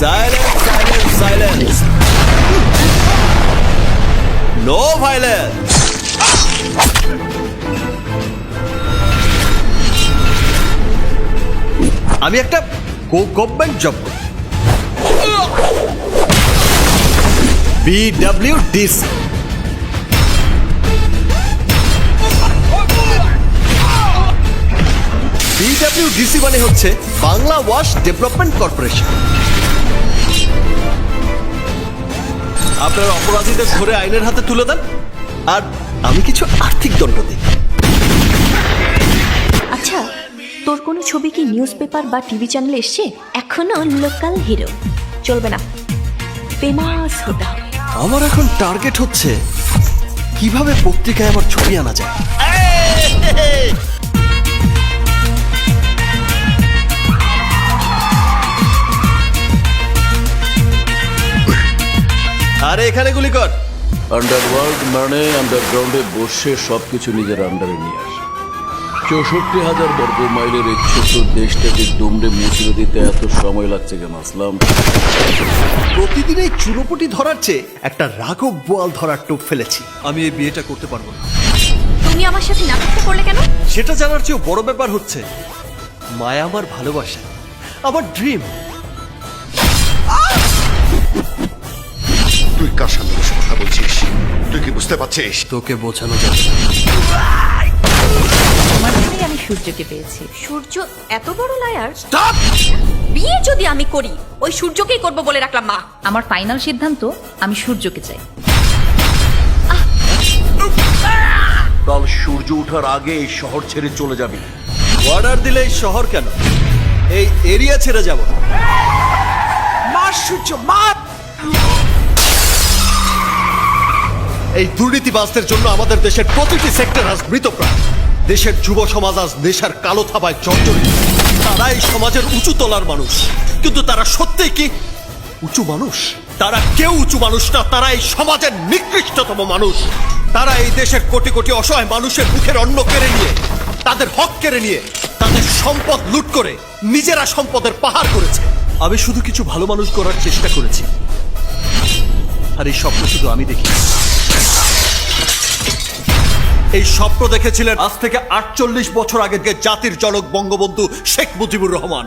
silence silence silence no violence আমি একটা government job করি বিডব্লিউডিসি বিডব্লিউডিসি মানে হচ্ছে বাংলা ওয়াশ ডেভেলপমেন্ট কর্পোরেশন। আপনার অপরাধীদের ধরে আইনের হাতে তুলে দেন আর আমি কিছু আর্থিক দণ্ড দিই। আচ্ছা তোর কোনো ছবি কি নিউজ পেপার বা টিভি চ্যানেলে এসছে? এখনও লোকাল হিরো। চলবে না। ফেমাস হতে হবে। আমার এখন টার্গেট হচ্ছে কীভাবে পত্রিকায় আমার ছবি আনা যায়? আরে এখানে গুলি কর। আন্ডারওয়ার্ল্ড মানে আন্ডারগ্রাউন্ডে বসে সবকিছু নিজের আন্ডারে নিয়ে আসে। চৌষট্টি হাজার বর্গ মাইলের এই ছোট্ট দেশটাকে দুমড়ে মুচড়ে দিতে এত সময় লাগছে কেন আসলাম। প্রতিদিন এই চুনোপুটি ধরার চেয়ে একটা রাঘব বোয়াল ধরার টোপ ফেলেছি। আমি এই বিয়েটা করতে পারব না। তুমি আমার সাথে নাটকটা করলে কেন? সেটা জানার চেয়েও বড় ব্যাপার হচ্ছে মায়া আমার ভালোবাসা আমার ড্রিম কার সামনে বসে কথা বলছিস? তুই কি বুঝতে পারছিস? তোকে বোঝানো যাবে না। তোমার জন্যই আমি সূর্যকে পেয়েছি। সূর্য এত বড় লায়ার বিয়ে যদি আমি করি ওই সূর্যকেই করব বলে রাখলাম মা। আমার ফাইনাল সিদ্ধান্ত আমি সূর্যকে চাই। কাল সূর্য ওঠার আগে এই শহর ছেড়ে চলে যাবি। অর্ডার দিলে এই শহর কেন? এই এরিয়া ছেড়ে যাব না। এই দুর্নীতিবাজদের জন্য আমাদের দেশের প্রতিটি সেক্টর আজ মৃতপ্রায় দেশের যুব সমাজ আজ নেশার কালো থাবায় জর্জরিত। তারা এই সমাজের উঁচু তলার মানুষ। কিন্তু তারা সত্যিই কি উঁচু মানুষ? তারা কেউ উঁচু মানুষ না, তারা এই সমাজের নিকৃষ্টতম মানুষ। তারা এই দেশের কোটি কোটি অসহায় মানুষের মুখের অন্ন কেড়ে নিয়ে, তাদের হক কেড়ে নিয়ে, তাদের সম্পদ লুট করে, নিজেরা সম্পদের পাহাড় করেছে। আমি শুধু কিছু ভালো মানুষ করার চেষ্টা করেছি। আর এই স্বপ্ন শুধু আমি দেখি। এই স্বপ্ন দেখেছিলেন আজ থেকে আটচল্লিশ বছর আগে জাতির জনক বঙ্গবন্ধু শেখ মুজিবুর রহমান।